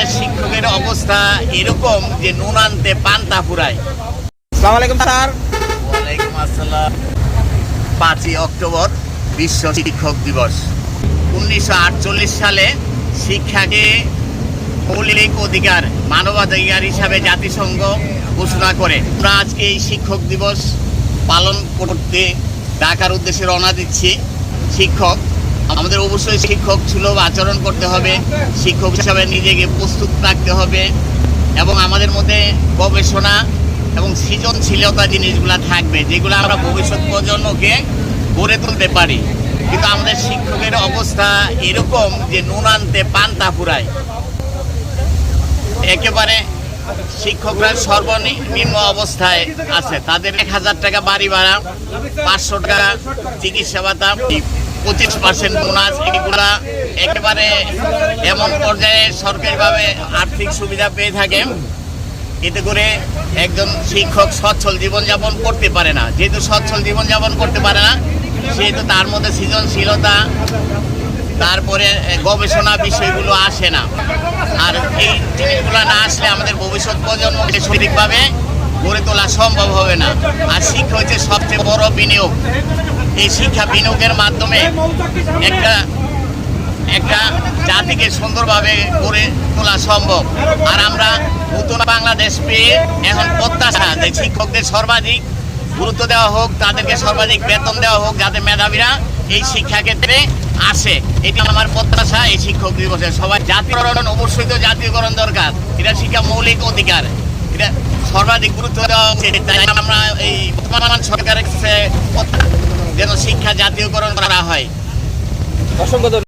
আমাদের শিক্ষকের অবস্থা এরকম যে নুন আনতে পান্তা ফুরায়। সালাম আলাইকুম স্যার। ওয়ালাইকুম আসসালাম। পাঁচই অক্টোবর বিশ্ব শিক্ষক দিবস। উনিশশো আটচল্লিশ সালে শিক্ষাকে মৌলিক অধিকার মানবাধিকার হিসাবে জাতিসংঘ ঘোষণা করে। আমরা আজকে এই শিক্ষক দিবস পালন করতে ঢাকার উদ্দেশ্যে রওনা দিচ্ছি। শিক্ষক আমাদের অবশ্যই শিক্ষক সুলভ আচরণ করতে হবে। শিক্ষক হিসাবে নিজেকে প্রস্তুত রাখতে হবে এবং আমাদের মধ্যে গবেষণা এবং সৃজনশীলতা জিনিসগুলো থাকবে, যেগুলো আমরা ভবিষ্যৎ প্রজন্মকে গড়ে তুলতে পারি। কিন্তু আমাদের শিক্ষকের অবস্থা এরকম যে নুন আনতে পান্তা ফুরায়। একেবারে শিক্ষকরা সর্বনিম্ন অবস্থায় আছে। তাদের এক হাজার টাকা বাড়ি ভাড়া, পাঁচশো টাকা চিকিৎসা ভাতা। পঁচিশ পার্সেন্ট বোনাস এগুলা একেবারে এমন পর্যায়ে সরকারিভাবে আর্থিক সুবিধা পেয়ে থাকে এতে করে একজন শিক্ষক সচ্ছল জীবনযাপন করতে পারে না। যেহেতু সচ্ছল জীবনযাপন করতে পারে না, সেহেতু তার মধ্যে সৃজনশীলতা, তারপরে গবেষণা বিষয়গুলো আসে না। আর এই জিনিসগুলো না আসলে আমাদের ভবিষ্যৎ প্রজন্মকে সঠিকভাবে গড়ে তোলা সম্ভব হবে না। আর শিক্ষা হচ্ছে সবচেয়ে বড় বিনিয়োগ। এই শিক্ষা বিনিয়োগের মাধ্যমে একটা একটা জাতিকে সুন্দরভাবে গড়ে তোলা সম্ভব। আর আমরা নতুন বাংলাদেশ পেয়ে এখন প্রত্যাশা যে শিক্ষকদের সর্বাধিক গুরুত্ব দেওয়া হোক, তাদেরকে সর্বাধিক বেতন দেওয়া হোক, যাতে মেধাবীরা এই শিক্ষাক্ষেত্রে আসে। এটি আমার প্রত্যাশা এই শিক্ষক দিবসে। সবাই জাতীয়করণ অবশ্যই তো জাতীয়করণ দরকার। এটা শিক্ষা মৌলিক অধিকার। সর্বাধিক গুরুত্ব দেওয়া উচিত তাই আমরা এই বর্তমান সরকারের কাছে যেন শিক্ষা জাতীয়করণ করা হয় অসংখ্য।